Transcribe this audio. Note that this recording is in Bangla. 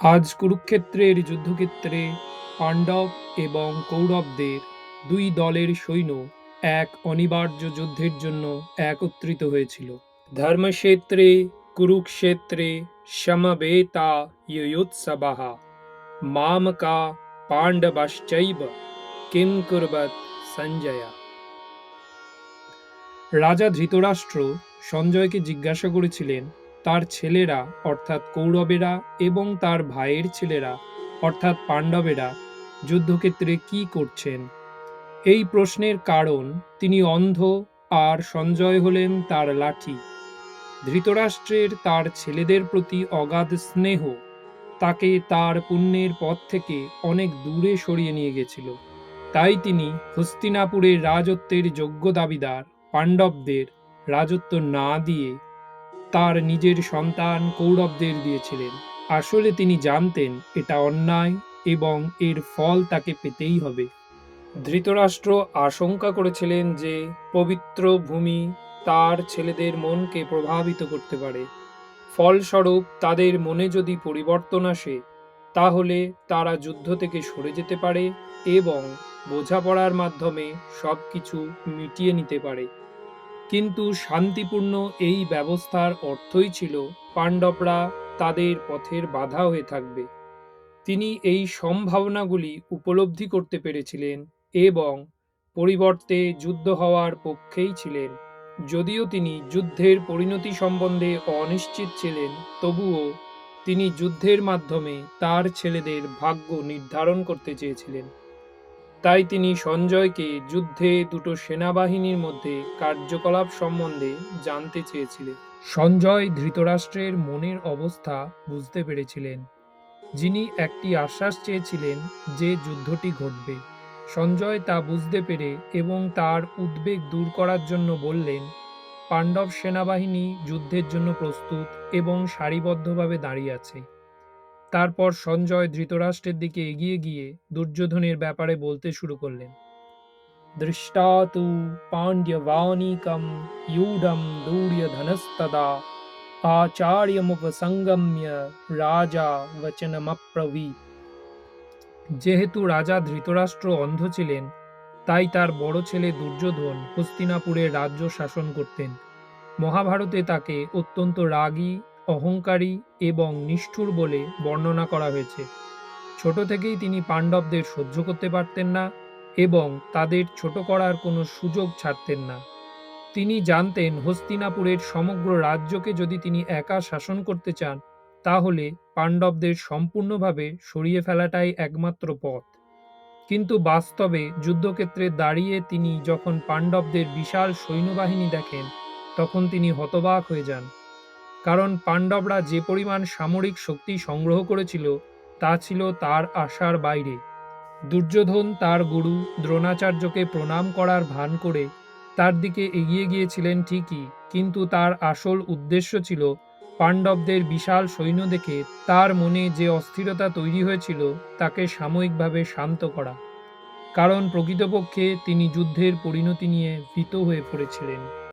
আজ কুরুক্ষেত্রের যুদ্ধক্ষেত্রে পাণ্ডব এবং কৌরবদের দুই দলের সৈন্য এক অনিবার্য যুদ্ধের জন্য একত্রিত হয়েছিল। ধর্মক্ষেত্রে, কুরুক্ষেত্রে সমবেতা ইয়ুৎসবাহ মামকা পাণ্ডবাশ্চৈব কিম কুর্বত সঞ্জয়া। রাজা ধৃতরাষ্ট্র সঞ্জয়কে জিজ্ঞাসা করেছিলেন তার ছেলেরা, অর্থাৎ কৌরবেরা এবং তার ভাইয়ের ছেলেরা, অর্থাৎ পাণ্ডবেরা, যুদ্ধক্ষেত্রে কি করছেন? এই প্রশ্নের কারণ তিনি অন্ধ আর সঞ্জয় হলেন তার লাঠি। ধৃতরাষ্ট্রের তার ছেলেদের প্রতি অগাধ স্নেহ তাকে তার পুণ্যের পথ থেকে অনেক দূরে সরিয়ে নিয়ে গেছিল। তাই তিনি হস্তিনাপুরের রাজত্বের যোগ্য দাবিদার পাণ্ডবদের রাজত্ব না দিয়ে তার নিজের সন্তান কৌরবদের দিয়েছিলেন। আসলে তিনি জানতেন এটা অন্যায় এবং এর ফল তাকে পেতেই হবে। ধৃতরাষ্ট্র আশঙ্কা করেছিলেন যে পবিত্র ভূমি তার ছেলেদের মনকে প্রভাবিত করতে পারে। ফলস্বরূপ তাদের মনে যদি পরিবর্তন আসে, তাহলে তারা যুদ্ধ থেকে সরে যেতে পারে এবং বোঝাপড়ার মাধ্যমে সব কিছু মিটিয়ে নিতে পারে। কিন্তু শান্তিপূর্ণ এই ব্যবস্থার অর্থই ছিল পাণ্ডবরা তাদের পথের বাধা হয়ে থাকবে। তিনি এই সম্ভাবনাগুলি উপলব্ধি করতে পেরেছিলেন এবং পরিবর্তে যুদ্ধ হওয়ার পক্ষেই ছিলেন। যদিও তিনি যুদ্ধের পরিণতি সম্বন্ধে অনিশ্চিত ছিলেন, তবুও তিনি যুদ্ধের মাধ্যমে তার ছেলেদের ভাগ্য নির্ধারণ করতে চেয়েছিলেন। তাই তিনি সঞ্জয়কে যুদ্ধে দুটো সেনাবাহিনীর মধ্যে কার্যকলাপ সম্বন্ধে জানতে চেয়েছিলেন। সঞ্জয় ধৃতরাষ্ট্রের মনের অবস্থা বুঝতে পেরেছিলেন। যিনি একটি আশ্বাস চেয়েছিলেন যে যুদ্ধটি ঘটবে। সঞ্জয় তা বুঝতে পেরে এবং তার উদ্বেগ দূর করার জন্য বললেন, পাণ্ডব সেনাবাহিনী যুদ্ধের জন্য প্রস্তুত এবং সারিবদ্ধভাবে দাঁড়িয়ে আছে। তারপর সঞ্জয় ধৃতরাষ্ট্রের দিকে এগিয়ে গিয়ে দুর্যোধনের ব্যাপারে বলতে শুরু করলেন। দৃষ্টা তু পাণ্ড্যবাণিকম ইউডম দুর্যধনস্তদা আচার্যমুপসঙ্গম্য রাজা বচনমপ্রবী যেহেতু রাজা ধৃতরাষ্ট্র অন্ধ ছিলেন, তাই তার বড় ছেলে দুর্যোধন হস্তিনাপুরে রাজ্য শাসন করতেন। মহাভারতে তাকে অত্যন্ত রাগী অহংকারী এবং নিষ্ঠুর বলে বর্ণনা করা হয়েছে। ছোট থেকেই তিনি পাণ্ডবদের সহ্য করতে পারতেন না এবং তাদের ছোট করার কোনো সুযোগ ছাড়তেন না। তিনি জানতেন হস্তিনাপুরের সমগ্র রাজ্যকে যদি তিনি একা শাসন করতে চান, তাহলে পাণ্ডবদের সম্পূর্ণভাবে সরিয়ে ফেলাটাই একমাত্র পথ। কিন্তু বাস্তবে যুদ্ধক্ষেত্রে দাঁড়িয়ে তিনি যখন পাণ্ডবদের বিশাল সৈন্যবাহিনী দেখেন, তখন তিনি হতবাক হয়ে যান। কারণ পাণ্ডবরা যে পরিমাণ সামরিক শক্তি সংগ্রহ করেছিল, তা ছিল তার আশার বাইরে। দুর্যোধন তার গুরু দ্রোণাচার্যকে প্রণাম করার ভান করে তার দিকে এগিয়ে গিয়েছিলেন ঠিকই, কিন্তু তার আসল উদ্দেশ্য ছিল পাণ্ডবদের বিশাল সৈন্য দেখে তার মনে যে অস্থিরতা তৈরি হয়েছিল, তাকে সাময়িকভাবে শান্ত করা। কারণ প্রকৃতপক্ষে তিনি যুদ্ধের পরিণতি নিয়ে ভীত হয়ে পড়েছিলেন।